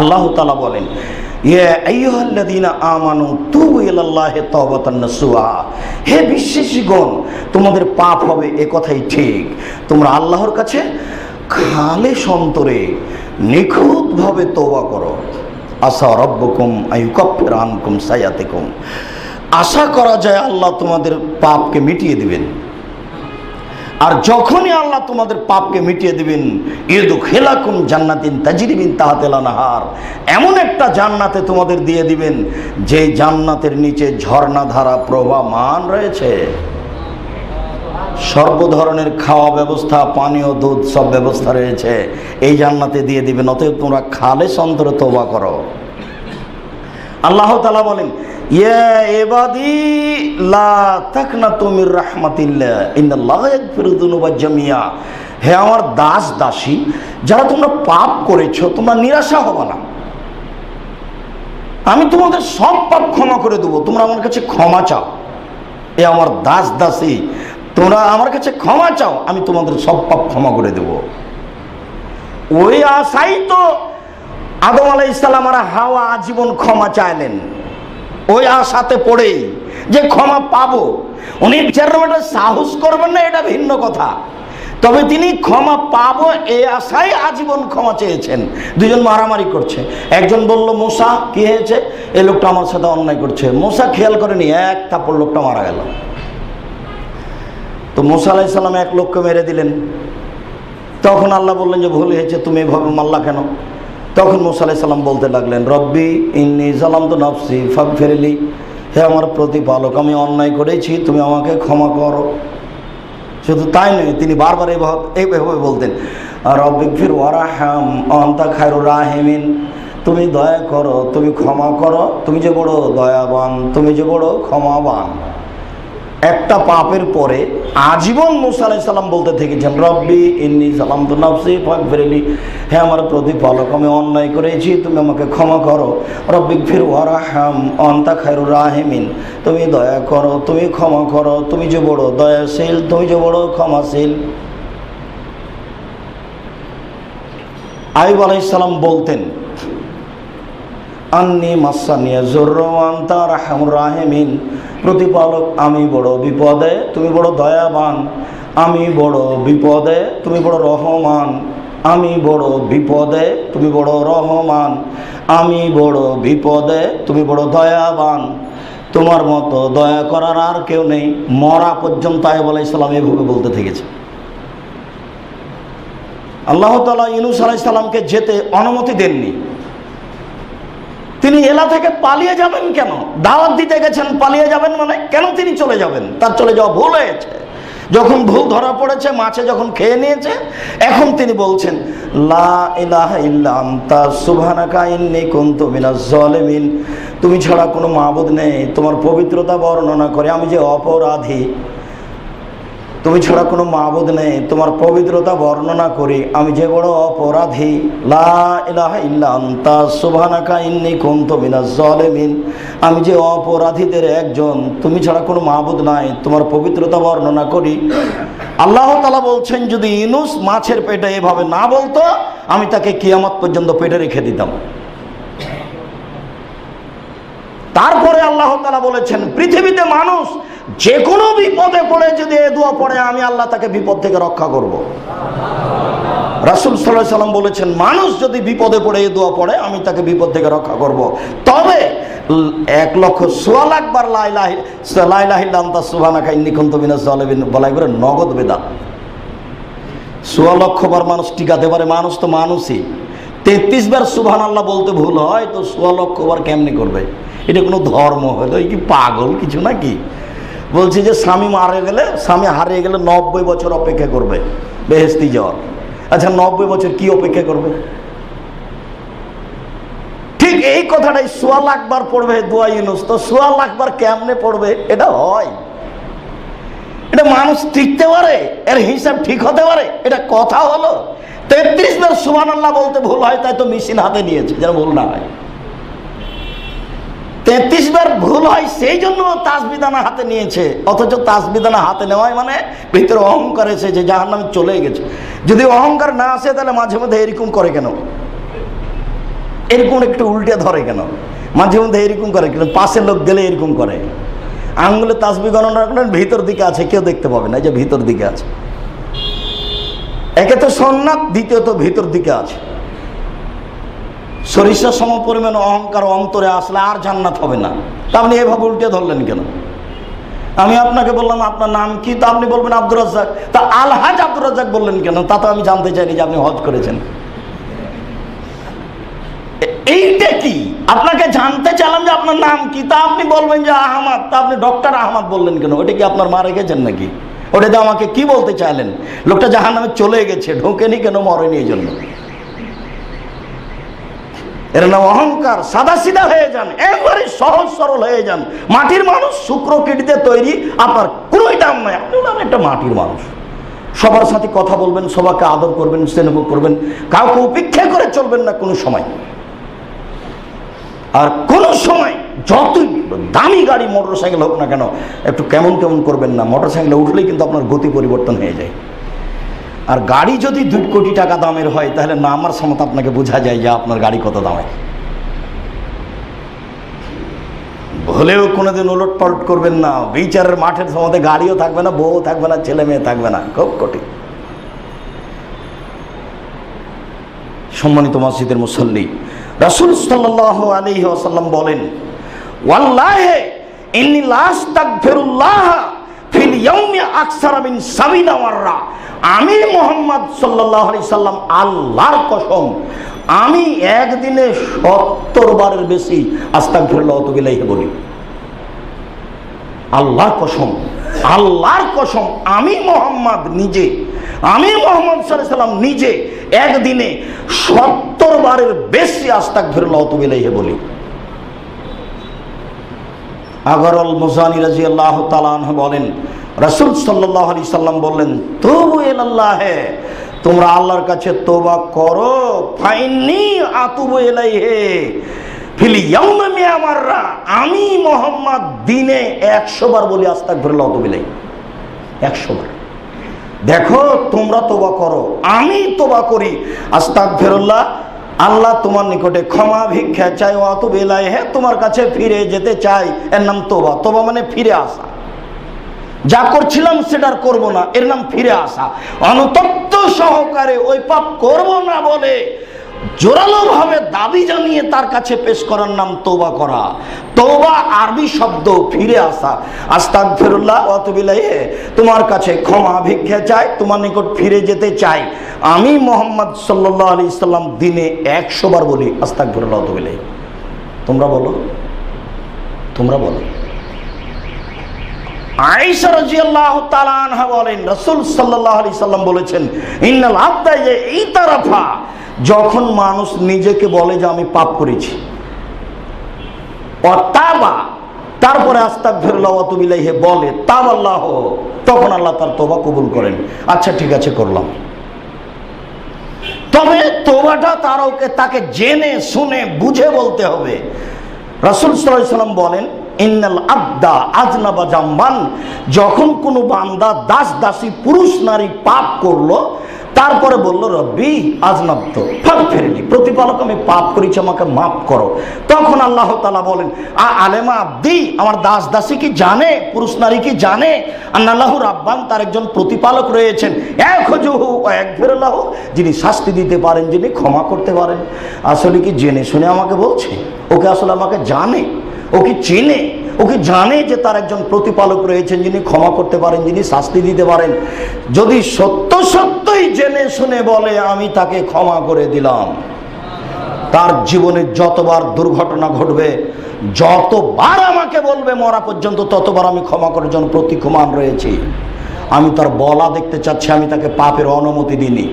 আল্লাহ তালা বলেন তুবু হে বিশ্বাসীগণ, তোমাদের পাপ হবে এ কথাই ঠিক। তোমরা আল্লাহর কাছে খালেস অন্তরে নিখুঁতভাবে তওবা করো। আসা রব্বকুম আইয়ুকাফির আনকুম সায়াতিকুম আশা করা যায় আল্লাহ তোমাদের পাপকে মিটিয়ে দিবেন। আর যখনই আল্লাহ তোমাদের পাপকে মিটিয়ে দিবেন ইদু খেলাকুম জান্নাতিন তাজিরিবিন তাহাতেলানাহার এমন একটা জান্নাতে তোমাদের দিয়ে দিবেন, যে জান্নাতের নিচে ঝর্ণাধারা প্রবাহমান রয়েছে। সর্ব ধরনের খাওয়া ব্যবস্থা, পানীয়, দুধ সব ব্যবস্থা রয়েছে। এই জান্নাতে দিয়ে দিবেন, অতএব তোমরা খালে অন্তরে তোবা করো। আল্লাহ তালা বলেন আমার দাস দাসী, যারা তোমরা পাপ করেছ, তোমরা নিরাশা হবে না। আমি তোমাদের সব পাপ ক্ষমা করে দেবো, তোমরা আমার কাছে ক্ষমা চাও। এ আমার দাস দাসী, তোমরা আমার কাছে ক্ষমা চাও, আমি তোমাদের সব পাপ ক্ষমা করে দেব। ওই আশাই তো আদম আলাই ইসলাম আর হাওয়া আজীবন ক্ষমা চাইলেন। ওই আশাতে পড়েই যে ক্ষমা পাবো, উনি চেয়ারম্যানের সাহস করবেন না, এটা ভিন্ন কথা। তবে তিনি ক্ষমা পাবো এই আশায় আজীবন ক্ষমা চেয়েছেন। দুজন মারামারি করছে। একজন বলল, মোসা, কি হয়েছে? এই লোকটা আমার সাথে অন্যায় করছে। মোসা খেয়াল করেনি, এক থাপ্পড় লোকটা মারা গেল। তো মোসা আলাইসাল্লাম এক লোককে মেরে দিলেন। তখন আল্লাহ বললেন যে, ভুল হয়েছে, তুমি এভাবে মারলা কেন? তখন মোসা আলাইসাল্লাম বলতে লাগলেন, রব্বি, ইন্নি সালাম তো নফসি ফাঁক ফেরেলি হে আমার প্রতিপালক, আমি অন্যায় করেছি, তুমি আমাকে ক্ষমা করো। শুধু তাই নয়, তিনি বারবার এইভাবে বলতেন রব্বিক ফির ওয়ারাহাম অন্তা খায়রুর রাহেমিন। তুমি দয়া করো, তুমি ক্ষমা করো। তুমি যে বড় দয়াবান, তুমি যে বড় ক্ষমাবান। একটা পাপের পরে আজীবন মুসা আলাইসাল্লাম বলতে থেকেছেন, রব্বি ইন্নি সালাম তো নফসি ফাঁক ফেরেলি হ্যাঁ আমার প্রতিপালক, আমি অন্যায় করেছি, তুমি আমাকে ক্ষমা করো। রব্বিক ফির ওয়ারাহাম অন্তা খায়রুর রাহেমিন। তুমি দয়া করো, তুমি ক্ষমা করো, তুমি যে বড় দয়াশীল, তুমি যে বড় ক্ষমাশীল। আইব আলাইসাল্লাম বলতেন আন্নি মাসানিয়া জোর্রান তার রাহেমিন। প্রতিপালক, আমি বড় বিপদে, তুমি বড় দয়াবান। আমি বড় বিপদে, তুমি বড় রহমান। আমি বড় বিপদে, তুমি বড় রহমান। আমি বড় বিপদে, তুমি বড় দয়াবান। তোমার মতো দয়া করার আর কেউ নেই। মরা পর্যন্ত আইব আলাইসাল্লাম এভাবে বলতে থেকেছে। আল্লাহ তালা ইনুস আলাইসাল্লামকে যেতে অনুমতি দেননি। তিনি এলা থেকে পালিয়ে যাবেন কেন? দাওয়াত দিতে গেছেন, পালিয়ে যাবেন মানে কেন তিনি চলে যাবেন? তার চলে যাওয়া ভুল হয়েছে। যখন ভুল ধরা পড়েছে, মাছে যখন খেয়ে নিয়েছে, এখন তিনি বলছেন, লা ইলাহা ইল্লা আনতা, সুবহানাকা ইন্নী কুনতু মিনাজ জালিমিন। তুমি ছাড়া কোনো মাবুদ নেই। তোমার পবিত্রতা বর্ণনা করে আমি যে অপরাধী তুমি ছাড়া কোনো মাহবুদ নেই। তোমার পবিত্রতা বর্ণনা করি। আমি যে বড় অপরাধী। লা ইলাহা ইল্লা আনতা। সুবহানাকা ইন্নী কুনতু মিনাজ জালিমিন। আমি যে অপরাধীদের একজন। তুমি ছাড়া কোনো মাবুদ নাই। তোমার পবিত্রতা বর্ণনা করি। আল্লাহ তালা বলছেন, যদি ইনুস মাছের পেটে এভাবে না বলতো, আমি তাকে কিয়ামত পর্যন্ত পেটে রেখে দিতাম। তারপরে আল্লাহ তালা বলেছেন, পৃথিবীতে মানুষ যে কোনো বিপদে পড়ে যদি এ দোয়া পড়ে, আমি আল্লাহ তাকে বিপদ থেকে রক্ষা করব। রাসুল সাল্লাহ সাল্লাম বলেছেন, মানুষ যদি বিপদে পড়ে, এ দোয়া পড়ে, আমি তাকে বিপদ থেকে রক্ষা করব। তবে এক লক্ষ সোয়া লাখবার লাইলাহি লাইলাহিল্লান্তা সুবানাকা ইন্নিকুন্ত বিনা সালেবিন বলাই করে নগদ বেদা সোয়া লক্ষবার মানুষ টিকাতে পারে, মানুষ তো মানুষই তেত্রিশ বার সুবহান আল্লাহ বলতে ভুল হয়, তো সোয়া লক্ষবার কেমনি করবে এটা কোনো ধর্ম হলো কি পাগল কিছু নাকি? বলছি যে স্বামী মারা গেলে, স্বামী হারিয়ে গেলে নব্বই বছর অপেক্ষা করবে বেহেস্তি যাওয়ার আচ্ছা নব্বই বছর কি অপেক্ষা করবে? ঠিক এই কথাটাই সোয়া লাখবার পড়বে দোয়া ইউনুস। তো সোয়া লাখবার কেমনে পড়বে? এটা হয়। এটা মানুষ টিকতে পারে, এর হিসাব ঠিক হতে পারে, এটা কথা হলো। তেত্রিশ বার সুমান আল্লাহ বলতে ভুল হয়, তাই তো মেশিন হাতে নিয়েছে, যেন ভুল না হয়। তেত্রিশ বার ভুল হয়, সেই জন্য তাসবিদানা হাতে নিয়েছে। অথচ তাসবিদানা হাতে নেওয়ায় মানে ভিতরে অহংকার এসেছে যাহার নামে চলে গেছে। যদি অহংকার না আসে, তাহলে মাঝে মধ্যে এরকম করে কেন? এরকম একটু উল্টে ধরে কেন? মাঝে মধ্যে এরকম করে কেন? পাশে লোক গেলে এরকম করে। আঙ্গুলে তাসবি গণনা করেন ভিতর দিকে আছে, কেউ দেখতে পাবে না যে ভিতর দিকে আছে। একে তো সন্ন্যাত দ্বিতীয়ত ভিতর দিকে আছে। সরিষা সম পরিমাণ অহংকার অন্তরে আসলে আর জান্নাত হবে না। তা আপনি এভাবে উল্টে ধরলেন কেন? আমি আপনাকে বললাম, আপনার নাম কি? তা আপনি বলবেন আব্দুর রাজ্জাক। তা আলহাজ আব্দুর রাজ্জাক বললেন কেন? তা তো আমি জানতে চাইনি যে আপনি হজ করেছেন। এইটা কি? আপনাকে জানতে চাইলাম যে আপনার নাম কি? তা আপনি বলবেন যে আহমদ। তা আপনি ডক্টর আহমদ বললেন কেন? ওটা কি আপনার মা রেখেছেন নাকি? ওটাতে আমাকে কি বলতে চাইলেন? লোকটা জাহান নামে চলে গেছে, ঢোকেনি কেন মরেনি এই জন্য এর নাম অহংকার সাদা সিধা হয়ে যান, একবারে সহজ সরল হয়ে যান। মাটির মানুষ শুক্র কিটিতে তৈরি, আপনার কোনোই দাম নয় আপনি হলেন একটা মাটির মানুষ। সবার সাথে কথা বলবেন, সবাইকে আদর করবেন, স্নেহ করবেন, কাউকে উপেক্ষা করে চলবেন না কোনো সময়। আর কোনো সময় যতই দামি গাড়ি মোটর সাইকেল হোক না কেন, একটু কেমন কেমন করবেন না। মোটর সাইকেলে উঠলেই কিন্তু আপনার গতি পরিবর্তন হয়ে যায়। আর গাড়ি যদি দুই কোটি টাকা দামের হয়, তাহলে নামার সময় আপনাকে বোঝা যায় যে আপনার গাড়ি কত দামের হলেও কোনোদিন উলট পালট করবেন না। বিচারের মাঠের সময় গাড়িও থাকবে না বউ থাকবে না, ছেলে মেয়ে থাকবে না, খুব কঠিন। সম্মানিত মসজিদের মুসল্লি, রাসুল সাল্লাহ আলী আসাল্লাম বলেন, ওয়াল্লাহে ইন্নি লাস্তাগফিরুল্লাহ ফিল ইয়াউমি আকসারা মিন সাবিনা মাররা আমি মোহাম্মদ আলাইহি সাল্লাম আল্লাহর কসম, আমি একদিনে সত্তর বারের বেশি আস্তাগফিরুল্লাহ ওয়া ইলাইহি বলি। আল্লাহর কসম আল্লাহর কসম, আমি মোহাম্মদ নিজে, আমি মোহাম্মদ সাল্লাম নিজে একদিনে সত্তর বারের বেশি আস্তাক ফিরুল্লাহ তুবিলাইহে বলি। আগরল মুসানি রাজি আল্লাহ তালান বলেন, রসুল সাল্লাহ আলি সাল্লাম বললেন, তবু এলাল্লাহে তোমরা আল্লাহর কাছে তোবা করো ফাইনি আতুবু এলাইহে ফিলি ইয়াউমে আমাররা আমি মোহাম্মদ দিনে একশো বার বলি আস্তাক ফিরুল্লাহ তুবিলাই একশো বার। দেখো, তোমরা তোবা করো, আমি তোবা করি আস্তাক ফেরুল্লাহ আল্লাহ তোমার নিকটে ক্ষমা, ভিক্ষা চাই অত বেলায় হ্যাঁ তোমার কাছে ফিরে যেতে চাই। এর নাম তোবা। তোবা মানে ফিরে আসা। যা করছিলাম সেটার করব না। এর নাম ফিরে আসা। অনুতপ্ত সহকারে ওই পাপ করব না বলে জোরালো ভাবে দাবি জানিয়ে তার কাছে পেশ করার নাম তোবা করা। তোবা আরবি শব্দ, ফিরে আসা। আস্তাক ফেরুল্লাহ অতবিলাই তোমার কাছে ক্ষমা, ভিক্ষা চাই, তোমার নিকট ফিরে যেতে চাই। আমি মোহাম্মদ সাল্লাহ আলি ইসলাম দিনে একশো বার বলি আস্তাক ফেরুল্লাহ অতবিলাই তোমরা বলো? তোমরা বলো। বলেছেন এই যখন মানুষ নিজেকে বলে যে, আমি পাপ করেছি। তারপরে আস্তাগফিরুল্লাহ, ওয়া তুবু ইলাইহি বলে তখন আল্লাহ তার তোবা কবুল করেন। আচ্ছা ঠিক আছে, করলাম। তবে তোবাটা তার ওকে তাকে জেনে, শুনে, বুঝে বলতে হবে। রাসুল সাল্লাম বলেন, ইন্নাল আব্দা আজনাবা জাম্বান যখন কোনো বান্দা দাস দাসী পুরুষ, নারী পাপ করল তারপরে বলল, রব্বি আজনাব্দ ফাঁক ফেরেনি। প্রতিপালক, আমি পাপ করেছি, আমাকে মাফ করো। তখন আল্লাহ তালা বলেন, আ আলেমা আব্দি, আমার দাস দাসী কি জানে, পুরুষ নারী কি জানে? আন্নাল্লাহুর আব্বান তার একজন প্রতিপালক রয়েছেন এক হজুহু এক ফেরল্লাহ যিনি শাস্তি দিতে পারেন, যিনি ক্ষমা করতে পারেন। আসলে কি জেনে শুনে আমাকে বলছে? ওকে আসলে আমাকে জানে? ও কি চেনে? ও কি জানে যে তার একজন প্রতিপালক রয়েছেন, যিনি ক্ষমা করতে পারেন, যিনি শাস্তি দিতে পারেন। যদি সত্য সত্যই জেনে শুনে বলে, আমি তাকে ক্ষমা করে দিলাম। তার জীবনে যতবার দুর্ঘটনা ঘটবে, যতবার আমাকে বলবে, মরা পর্যন্ত ততবার আমি ক্ষমা করার জন্য প্রতীক্ষমান রয়েছি। আমি তার বলা দেখতে চাচ্ছি, আমি তাকে পাপের অনুমতি দিইনি।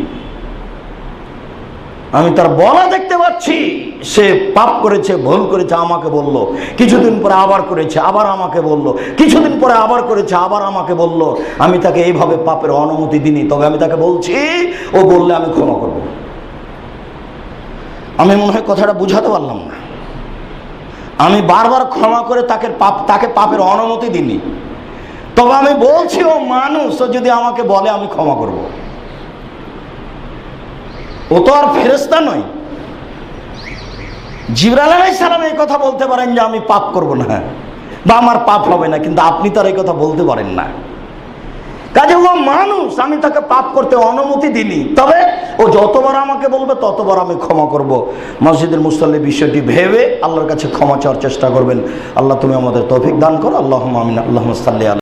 আমি তার বলা দেখতে পাচ্ছি। সে পাপ করেছে, ভুল করেছে, আমাকে বলল। কিছুদিন পরে আবার করেছে, আবার আমাকে বলল। কিছুদিন পরে আবার করেছে, আবার আমাকে বলল। আমি তাকে এইভাবে পাপের অনুমতি দিইনি, তবে আমি তাকে বলছি, ও বললে আমি ক্ষমা করব। আমি মনে হয় কথাটা বুঝাতে পারলাম না। আমি বারবার ক্ষমা করে তাকে পাপ, তাকে পাপের অনুমতি দিইনি। তবে আমি বলছি, ও মানুষ যদি আমাকে বলে আমি ক্ষমা করব। ও তো আর ফেরেস্তা নয়। জিবরাল আলাই সালাম এই কথা বলতে পারেন যে আমি পাপ করব না। বা আমার পাপ হবে না, কিন্তু আপনি তার এই কথা বলতে পারেন না। কাজে ও মানুষ, আমি তাকে পাপ করতে অনুমতি দিনি তবে ও যতবার আমাকে বলবে, ততবার আমি ক্ষমা করব। মসজিদের মুসল্লি বিষয়টি ভেবে আল্লাহর কাছে ক্ষমা চাওয়ার চেষ্টা করবেন। আল্লাহ তুমি আমাদের তৌফিক দান করো। আল্লাহ আমিন। আল্লাহ সাল্লি